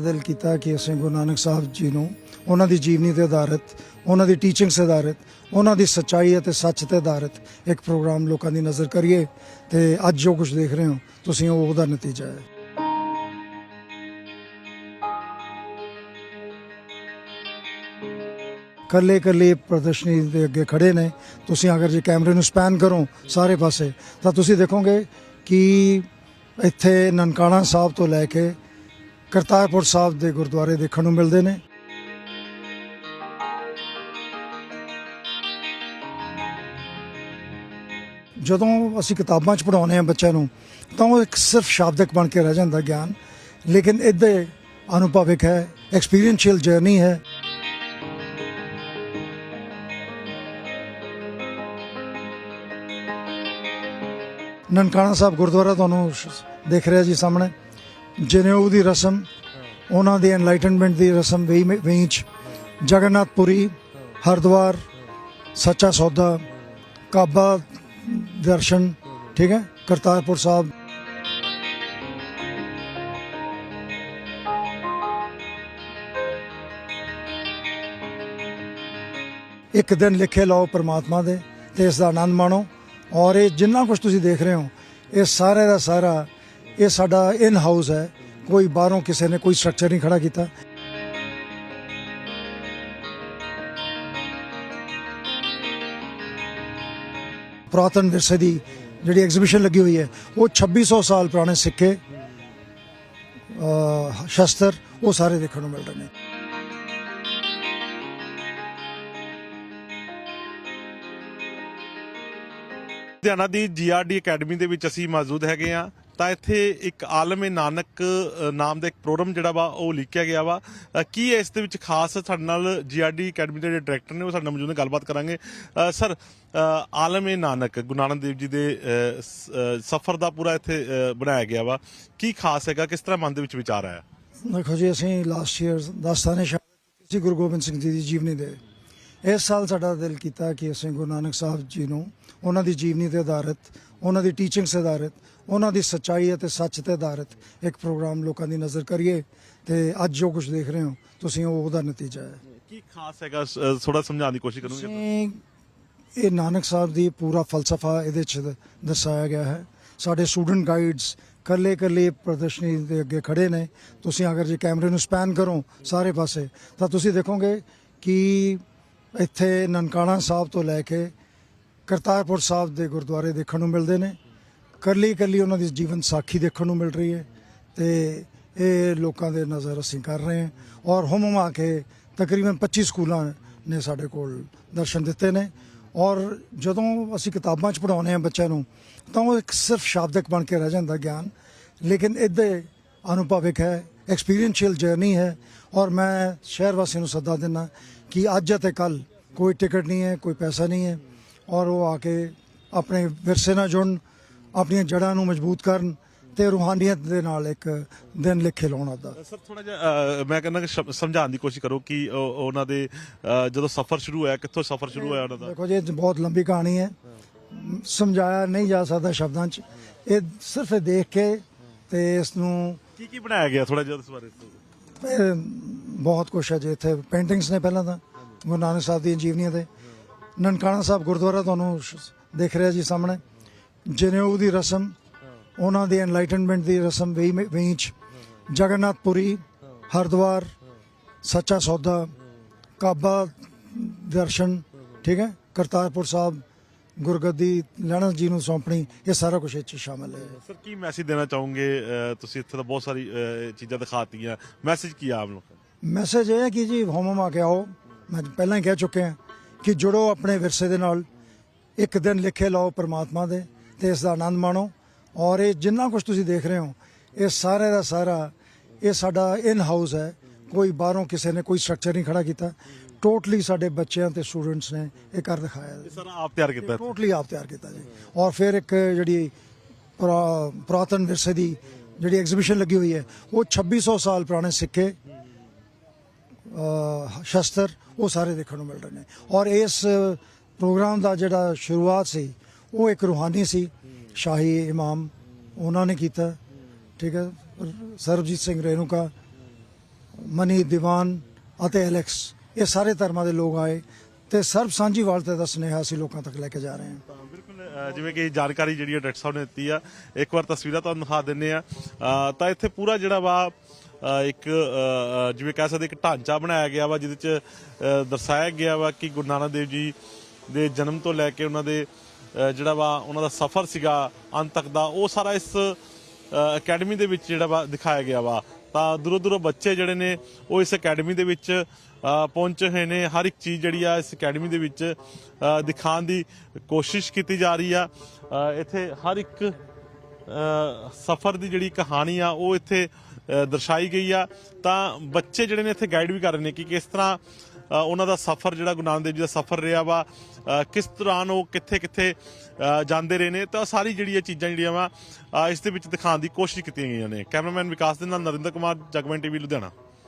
ਬਦਲ ਕੀਤਾ ਕਿ ਅਸੀਂ ਗੁਰੂ ਨਾਨਕ ਸਾਹਿਬ ਜੀ ਨੂੰ ਉਹਨਾਂ ਦੀ ਜੀਵਨੀ ਤੇ ਆਧਾਰਿਤ, ਉਹਨਾਂ ਦੀ ਟੀਚਿੰਗ ਤੇ ਆਧਾਰਿਤ, ਉਹਨਾਂ ਦੀ ਸੱਚਾਈ ਅਤੇ ਸੱਚ ਤੇ ਆਧਾਰਿਤ ਇੱਕ ਪ੍ਰੋਗਰਾਮ ਲੋਕਾਂ ਦੀ ਨਜ਼ਰ ਕਰੀਏ ਤੇ ਅੱਜ ਜੋ ਕੁਝ ਦੇਖ ਰਹੇ ਹੋ, ਤੁਸੀਂ ਉਹ ਉਹਦਾ ਨਤੀਜਾ ਹੈ। ਕੱਲੇ ਕੱਲੇ ਪ੍ਰਦਰਸ਼ਨੀ ਦੇ ਅੱਗੇ ਖੜੇ ਨੇ। ਤੁਸੀਂ ਅਗਰ ਜੇ ਕੈਮਰੇ ਨੂੰ ਸਪੈਨ ਕਰੋ ਸਾਰੇ ਪਾਸੇ, ਤਾਂ ਤੁਸੀਂ ਦੇਖੋਗੇ ਕਿ ਇੱਥੇ ਨਨਕਾਣਾ ਸਾਹਿਬ ਤੋਂ ਲੈ ਕੇ ਕਰਤਾਰਪੁਰ ਸਾਹਿਬ ਦੇ ਗੁਰਦੁਆਰੇ ਦੇਖਣ ਨੂੰ ਮਿਲਦੇ ਨੇ। ਜਦੋਂ ਅਸੀਂ ਕਿਤਾਬਾਂ 'ਚ ਪੜਾਉਂਦੇ ਹਾਂ ਬੱਚਿਆਂ ਨੂੰ, ਤਾਂ ਉਹ ਇੱਕ ਸਿਰਫ ਸ਼ਾਬਦਿਕ ਬਣ ਕੇ ਰਹਿ ਜਾਂਦਾ ਗਿਆਨ। ਲੇਕਿਨ ਇਹਦੇ ਅਨੁਭਵਿਕ ਹੈ ਐਕਸਪੀਰੀਐਂਸ਼ੀਅਲ ਜਰਨੀ ਹੈ। ਨਨਕਾਣਾ ਸਾਹਿਬ ਗੁਰਦੁਆਰਾ ਤੁਹਾਨੂੰ ਦੇਖ ਰਿਹਾ ਜੀ ਸਾਹਮਣੇ। ਜਨੇਊ ਦੀ ਰਸਮ, ਉਹਨਾਂ ਦੀ ਐਨਲਾਈਟਨਮੈਂਟ ਦੀ ਰਸਮ ਵੀ ਜਗਨਨਾਥਪੁਰੀ, ਹਰਿਦੁਆਰ, ਸੱਚਾ ਸੌਦਾ, ਕਾਬਾ ਦਰਸ਼ਨ, ਠੀਕ ਹੈ, ਕਰਤਾਰਪੁਰ ਸਾਹਿਬ। ਇੱਕ ਦਿਨ ਲਿਖੇ ਲਓ ਪ੍ਰਮਾਤਮਾ ਦੇ, ਤੇ ਇਸ ਦਾ ਆਨੰਦ ਮਾਣੋ, ਔਰ ਇਹ ਜਿੰਨਾ ਕੁਝ ਤੁਸੀਂ ਦੇਖ ਰਹੇ ਹੋ, ਇਹ ਸਾਰੇ ਦਾ ਸਾਰਾ ਇਹ ਸਾਡਾ ਇਨ ਹਾਊਸ ਹੈ। ਕੋਈ ਬਾਹਰੋਂ ਕਿਸੇ ਨੇ ਕੋਈ ਸਟਰਕਚਰ ਨਹੀਂ ਖੜਾ ਕੀਤਾ। ਪੁਰਾਤਨ ਵਿਰਸੇ ਦੀ ਜਿਹੜੀ ਐਗਜ਼ੀਬਿਸ਼ਨ ਲੱਗੀ ਹੋਈ ਹੈ, ਉਹ 2600 ਸਾਲ ਪੁਰਾਣੇ ਸਿੱਕੇ ਸ਼ਸਤਰ, ਉਹ ਸਾਰੇ ਦੇਖਣ ਨੂੰ ਮਿਲ ਰਹੇ ਨੇ। ਲੁਧਿਆਣਾ ਦੀ ਜੀਆਰਡੀ ਅਕੈਡਮੀ ਦੇ ਵਿੱਚ ਅਸੀਂ ਮੌਜੂਦ ਹੈਗੇ ਆ ਤਾਂ ਇੱਥੇ ਇੱਕ ਆਲਮ ਨਾਨਕ ਨਾਮ ਦਾ ਇੱਕ ਪ੍ਰੋਗਰਾਮ ਜਿਹੜਾ ਵਾ, ਉਹ ਲਿਖਿਆ ਗਿਆ ਵਾ। ਕੀ ਹੈ ਇਸ ਦੇ ਵਿੱਚ ਖਾਸ ਸਾਡੇ ਨਾਲ ਜੀਆਰਡੀ ਅਕੈਡਮੀ ਦੇ ਜਿਹੜੇ ਡਾਇਰੈਕਟਰ ਨੇ, ਉਹ ਸਾਡੇ ਨਾਲ ਮੌਜੂਦ ਨੇ, ਗੱਲਬਾਤ ਕਰਾਂਗੇ। ਸਰ ਆਲਮ ਨਾਨਕ, ਗੁਰੂ ਨਾਨਕ ਦੇਵ ਜੀ ਦੇ ਸਫ਼ਰ ਦਾ ਪੂਰਾ ਇੱਥੇ ਬਣਾਇਆ ਗਿਆ ਵਾ। ਕੀ ਖਾਸ ਹੈਗਾ, ਕਿਸ ਤਰ੍ਹਾਂ ਮਨ ਦੇ ਵਿੱਚ ਵਿਚਾਰ ਆਇਆ? ਦੇਖੋ ਜੀ, ਅਸੀਂ ਲਾਸਟ ਈਅਰ ਦਸਤਾਨੇ ਸ਼ਹਾਦਤ ਗੁਰੂ ਗੋਬਿੰਦ ਸਿੰਘ ਜੀ ਦੀ ਜੀਵਨੀ ਦੇ। ਇਸ ਸਾਲ ਸਾਡਾ ਦਿਲ ਕੀਤਾ ਕਿ ਅਸੀਂ ਗੁਰੂ ਨਾਨਕ ਸਾਹਿਬ ਜੀ ਨੂੰ ਉਹਨਾਂ ਦੀ ਜੀਵਨੀ ਤੇ ਆਧਾਰਿਤ ਉਹਨਾਂ ਦੀ ਟੀਚਿੰਗਸ ਤੇ ਆਧਾਰਿਤ ਉਹਨਾਂ ਦੀ ਸੱਚਾਈ ਅਤੇ ਸੱਚ ਤੇ ਆਧਾਰਿਤ ਇੱਕ ਪ੍ਰੋਗਰਾਮ ਲੋਕਾਂ ਦੀ ਨਜ਼ਰ ਕਰੀਏ ਤੇ ਅੱਜ ਜੋ ਕੁਝ ਦੇਖ ਰਹੇ ਹੋ ਤੁਸੀਂ ਉਹ ਉਹਦਾ ਨਤੀਜਾ ਹੈ। ਕੀ ਖਾਸ ਹੈਗਾ ਥੋੜਾ ਸਮਝਾਉਣ ਦੀ ਕੋਸ਼ਿਸ਼ ਕਰੂੰਗੇ? ਇਹ ਨਾਨਕ ਸਾਹਿਬ ਦੀ ਪੂਰਾ ਫਲਸਫਾ ਇਹਦੇ ਚ ਦਰਸਾਇਆ ਗਿਆ ਹੈ। ਸਾਡੇ ਸਟੂਡੈਂਟ ਗਾਈਡਸ ਕੱਲੇ ਕੱਲੇ ਪ੍ਰਦਰਸ਼ਨੀ ਦੇ ਅੱਗੇ ਖੜੇ ਨੇ। ਤੁਸੀਂ ਅਗਰ ਜੇ ਕੈਮਰੇ ਨੂੰ ਸਪੈਨ ਕਰੋ ਸਾਰੇ ਪਾਸੇ ਤਾਂ ਤੁਸੀਂ ਦੇਖੋਗੇ ਕਿ ਇੱਥੇ ਨਨਕਾਣਾ ਸਾਹਿਬ ਤੋਂ ਲੈ ਕੇ ਕਰਤਾਰਪੁਰ ਸਾਹਿਬ ਦੇ ਗੁਰਦੁਆਰੇ ਦੇਖਣ ਨੂੰ ਮਿਲਦੇ ਨੇ। ਕੱਲੀ ਕੱਲੀ ਉਹਨਾਂ ਦੀ ਜੀਵਨ ਸਾਖੀ ਦੇਖਣ ਨੂੰ ਮਿਲ ਰਹੀ ਹੈ ਤੇ ਇਹ ਲੋਕਾਂ ਦੇ ਨਜ਼ਰ ਅਸੀਂ ਕਰ ਰਹੇ ਹਾਂ ਔਰ ਹੁਮ ਹੁਮਾ ਕੇ ਤਕਰੀਬਨ 25 ਸਕੂਲਾਂ ਨੇ ਸਾਡੇ ਕੋਲ ਦਰਸ਼ਨ ਦਿੱਤੇ ਨੇ ਔਰ ਜਦੋਂ ਅਸੀਂ ਕਿਤਾਬਾਂ 'ਚ ਪੜਾਉਂਦੇ ਹਾਂ ਬੱਚਿਆਂ ਨੂੰ, ਤਾਂ ਉਹ ਇੱਕ ਸਿਰਫ ਸ਼ਾਬਦਿਕ ਬਣ ਕੇ ਰਹਿ ਜਾਂਦਾ ਗਿਆਨ। ਲੇਕਿਨ ਇਹਦੇ ਅਨੁਭਵਿਕ ਹੈ ਐਕਸਪੀਰੀਐਂਸ਼ੀਅਲ ਜਰਨੀ ਹੈ ਔਰ ਮੈਂ ਸ਼ਹਿਰ ਵਾਸੀਆਂ ਨੂੰ ਸੱਦਾ ਦਿੰਦਾ ਕਿ ਅੱਜ ਅਤੇ ਕੱਲ ਕੋਈ ਟਿਕਟ ਨਹੀਂ ਹੈ ਕੋਈ ਪੈਸਾ ਨਹੀਂ ਹੈ ਔਰ ਉਹ ਆ ਕੇ ਆਪਣੇ ਵਿਰਸੇ ਨਾਲ ਜੁੜਨ ਆਪਣੀਆਂ ਜੜ੍ਹਾਂ ਨੂੰ ਮਜ਼ਬੂਤ ਕਰਨ ਤੇ ਰੂਹਾਨੀਅਤ ਦੇ ਨਾਲ ਇੱਕ ਦਿਨ ਲਿਖੇ ਲਾਉਣ ਦਾ। ਸਰ ਥੋੜਾ ਜਿਹਾ ਮੈਂ ਕਹਿੰਦਾ ਕਿ ਸਮਝਾਉਣ ਦੀ ਕੋਸ਼ਿਸ਼ ਕਰੋ ਕਿ ਉਹ- ਉਹਨਾਂ ਦੇ ਜਦੋਂ ਸਫ਼ਰ ਸ਼ੁਰੂ ਹੋਇਆ ਕਿੱਥੋਂ ਸਫ਼ਰ ਸ਼ੁਰੂ ਹੋਇਆ ਉਹਨਾਂ ਦਾ? ਦੇਖੋ ਜੀ ਬਹੁਤ ਲੰਬੀ ਕਹਾਣੀ ਹੈ। ਸਮਝਾਇਆ ਨਹੀਂ ਜਾ ਸਕਦਾ ਸ਼ਬਦਾਂ 'ਚ। ਇਹ ਸਿਰਫ ਦੇਖ ਕੇ ਤੇ ਇਸ ਨੂੰ ਕੀ ਕੀ ਬਣਾਇਆ ਗਿਆ ਥੋੜਾ ਜਿਹਾ ਇਸ ਬਾਰੇ? ਬਹੁਤ ਕੁਛ ਹੈ ਜੀ ਇੱਥੇ। ਪੇਂਟਿੰਗਸ ਨੇ ਪਹਿਲਾਂ ਤਾਂ ਗੁਰੂ ਨਾਨਕ ਸਾਹਿਬ ਦੀਆਂ ਜੀਵਨੀਆਂ ਤੇ। ਨਨਕਾਣਾ ਸਾਹਿਬ ਗੁਰਦੁਆਰਾ ਤੁਹਾਨੂੰ ਦੇਖ ਰਿਹਾ ਜੀ ਸਾਹਮਣੇ। ਜਨੇਊ ਦੀ ਰਸਮ ਉਹਨਾਂ ਦੀ ਐਨਲਾਈਟਨਮੈਂਟ ਦੀ ਰਸਮ ਵੀ ਵਿੱਚ। ਜਗਨਨਾਥਪੁਰੀ ਹਰਿਦੁਆਰ ਸੱਚਾ ਸੌਦਾ ਕਾਬਾ ਦਰਸ਼ਨ ਠੀਕ ਹੈ? ਕਰਤਾਰਪੁਰ ਸਾਹਿਬ ਗੁਰਗੱਦੀ ਲੈਣਾ ਜੀ ਨੂੰ ਸੌਂਪਣੀ ਇਹ ਸਾਰਾ ਕੁਝ ਇਹ 'ਚ ਸ਼ਾਮਲ ਹੈ। ਸਰ ਕੀ ਮੈਸੇਜ ਦੇਣਾ ਚਾਹੋਗੇ? ਤੁਸੀਂ ਇੱਥੇ ਤਾਂ ਬਹੁਤ ਸਾਰੀ ਅ, ਚੀਜ਼ਾਂ ਦਿਖਾਤੀਆਂ। ਮੈਸੇਜ ਕੀ ਆ ਆਪ ਲੋਕਾਂ ਮੈਸੇਜ ਇਹ ਹੈ ਕਿ ਜੀ ਹੋਮ ਆ ਕੇ ਆਓ ਮੈਂ ਪਹਿਲਾਂ ਹੀ ਕਹਿ ਚੁੱਕਿਆ ਕਿ ਜੁੜੋ ਆਪਣੇ ਵਿਰਸੇ ਦੇ ਨਾਲ। ਇੱਕ ਦਿਨ ਲਿਖੇ ਲਾਓ ਪ੍ਰਮਾਤਮਾ ਦੇ ਤੇ ਇਸ ਦਾ ਆਨੰਦ ਮਾਣੋ। ਔਰ ਇਹ ਜਿੰਨਾ ਕੁਝ ਤੁਸੀਂ ਦੇਖ ਰਹੇ ਹੋ ਇਹ ਸਾਰੇ ਦਾ ਸਾਰਾ ਇਹ ਸਾਡਾ ਇਨ ਹਾਊਸ ਹੈ। ਕੋਈ ਬਾਹਰੋਂ ਕਿਸੇ ਨੇ ਕੋਈ ਸਟਰਕਚਰ ਨਹੀਂ ਖੜਾ ਕੀਤਾ। ਟੋਟਲੀ ਸਾਡੇ ਬੱਚਿਆਂ ਤੇ ਸਟੂਡੈਂਟਸ ਨੇ ਇਹ ਕਰ ਦਿਖਾਇਆ। ਇਹ ਸਾਰਾ ਆਪ ਤਿਆਰ ਕੀਤਾ ਹੈ। ਟੋਟਲੀ ਆਪ ਤਿਆਰ ਕੀਤਾ ਜੀ। ਔਰ ਫਿਰ ਇੱਕ ਜਿਹੜੀ ਪੁਰਾ- ਪੁਰਾਤਨ ਵਿਰਸੇ ਦੀ ਜਿਹੜੀ ਐਗਜ਼ੀਬਿਸ਼ਨ ਲੱਗੀ ਹੋਈ ਹੈ ਉਹ 2600 ਸਾਲ ਪੁਰਾਣੇ ਸਿੱਕੇ ਸ਼ਸਤਰ, ਉਹ ਸਾਰੇ ਦੇਖਣ ਨੂੰ ਮਿਲ ਰਹੇ ਨੇ। ਔਰ ਇਸ ਪ੍ਰੋਗਰਾਮ ਦਾ ਜਿਹੜਾ ਸ਼ੁਰੂਆਤ ਸੀ, ਉਹ ਇੱਕ ਰੂਹਾਨੀ ਸੀ। ਸ਼ਾਹੀ ਇਮਾਮ ਉਹਨਾਂ ਨੇ ਕੀਤਾ। ਠੀਕ ਹੈ? ਸਰਬਜੀਤ ਸਿੰਘ ਰੇਨੂਕਾ ਮਨੀ ਦੀਵਾਨ ਅਤੇ ਐਲੈਕਸ, ਇਹ ਸਾਰੇ ਧਰਮਾਂ ਦੇ ਲੋਕ ਆਏ ਤੇ ਸਰਬ ਸਾਂਝੀ ਵਾਲਤਾ ਦਾ ਸੁਨੇਹਾ ਅਸੀਂ ਲੋਕਾਂ ਤੱਕ ਲੈ ਕੇ ਜਾ ਰਹੇ ਹਾਂ। ਬਿਲਕੁਲ ਜਿਵੇਂ ਕਿ ਜਾਣਕਾਰੀ ਜਿਹੜੀ ਹੈ ਡਾਕਟਰ ਸਾਹਿਬ ਨੇ ਦਿੱਤੀ ਆ, ਇੱਕ ਵਾਰ ਤਸਵੀਰਾਂ ਤੁਹਾਨੂੰ ਦਿਖਾ ਦਿੰਨੇ ਆ ਤਾਂ ਇੱਥੇ ਪੂਰਾ ਜਿਹੜਾ ਵਾ ਇੱਕ ਜਿਵੇਂ ਕਹਿ ਸਕਦੇ ਇੱਕ ਢਾਂਚਾ ਬਣਾਇਆ ਗਿਆ ਵਾ, ਜਿਹਦੇ ਚ ਦਰਸਾਇਆ ਗਿਆ ਵਾ ਕਿ ਗੁਰੂ ਨਾਨਕ ਦੇਵ ਜੀ ਦੇ ਜਨਮ ਤੋਂ ਲੈ ਕੇ ਉਹਨਾਂ ਦੇ ਜਿਹੜਾ ਵਾ ਉਹਨਾਂ ਦਾ ਸਫ਼ਰ ਸੀਗਾ ਅੰਤ ਤੱਕ ਦਾ, ਉਹ ਸਾਰਾ ਇਸ ਅਕੈਡਮੀ ਦੇ ਵਿੱਚ ਜਿਹੜਾ ਵਾ ਦਿਖਾਇਆ ਗਿਆ ਵਾ। ਤਾਂ ਦੂਰੋਂ ਦੂਰੋਂ ਬੱਚੇ ਜਿਹੜੇ ਨੇ, ਉਹ ਇਸ ਅਕੈਡਮੀ ਦੇ ਵਿੱਚ ਪਹੁੰਚੇ ਹੋਏ ਨੇ। ਹਰ ਇੱਕ ਚੀਜ਼ ਜਿਹੜੀ ਆ ਇਸ ਅਕੈਡਮੀ ਦੇ ਵਿੱਚ ਦਿਖਾਉਣ ਦੀ ਕੋਸ਼ਿਸ਼ ਕੀਤੀ ਜਾ ਰਹੀ ਆ। ਇੱਥੇ ਹਰ ਇੱਕ ਸਫ਼ਰ ਦੀ ਜਿਹੜੀ ਕਹਾਣੀ ਆ, ਉਹ ਇੱਥੇ ਦਰਸਾਈ ਗਈ ਆ। ਤਾਂ ਬੱਚੇ ਜਿਹੜੇ ਨੇ ਇੱਥੇ ਗਾਈਡ ਵੀ ਕਰ ਰਹੇ ਨੇ ਕਿ ਕਿਸ ਤਰ੍ਹਾਂ ਉਹਨਾਂ ਦਾ ਸਫ਼ਰ ਜਿਹੜਾ ਗੁਰੂ ਨਾਨਕ ਦੇਵ ਜੀ ਦਾ ਸਫ਼ਰ ਰਿਹਾ ਵਾ ਕਿਸ ਤਰ੍ਹਾਂ ਉਹ ਕਿੱਥੇ ਕਿੱਥੇ ਜਾਂਦੇ ਰਹੇ ਨੇ। ਤਾਂ ਸਾਰੀ ਜਿਹੜੀ ਇਹ ਚੀਜ਼ਾਂ ਜਿਹੜੀਆਂ ਵਾ ਇਸ ਦੇ ਵਿੱਚ ਦਿਖਾਉਣ ਦੀ ਕੋਸ਼ਿਸ਼ ਕੀਤੀ ਗਈਆਂ ਨੇ। ਕੈਮਰਾਮੈਨ ਵਿਕਾਸ ਦੇ ਨਾਲ ਨਰਿੰਦਰ ਕੁਮਾਰ, ਜਗਮਨ ਟੀਵੀ, ਲੁਧਿਆਣਾ।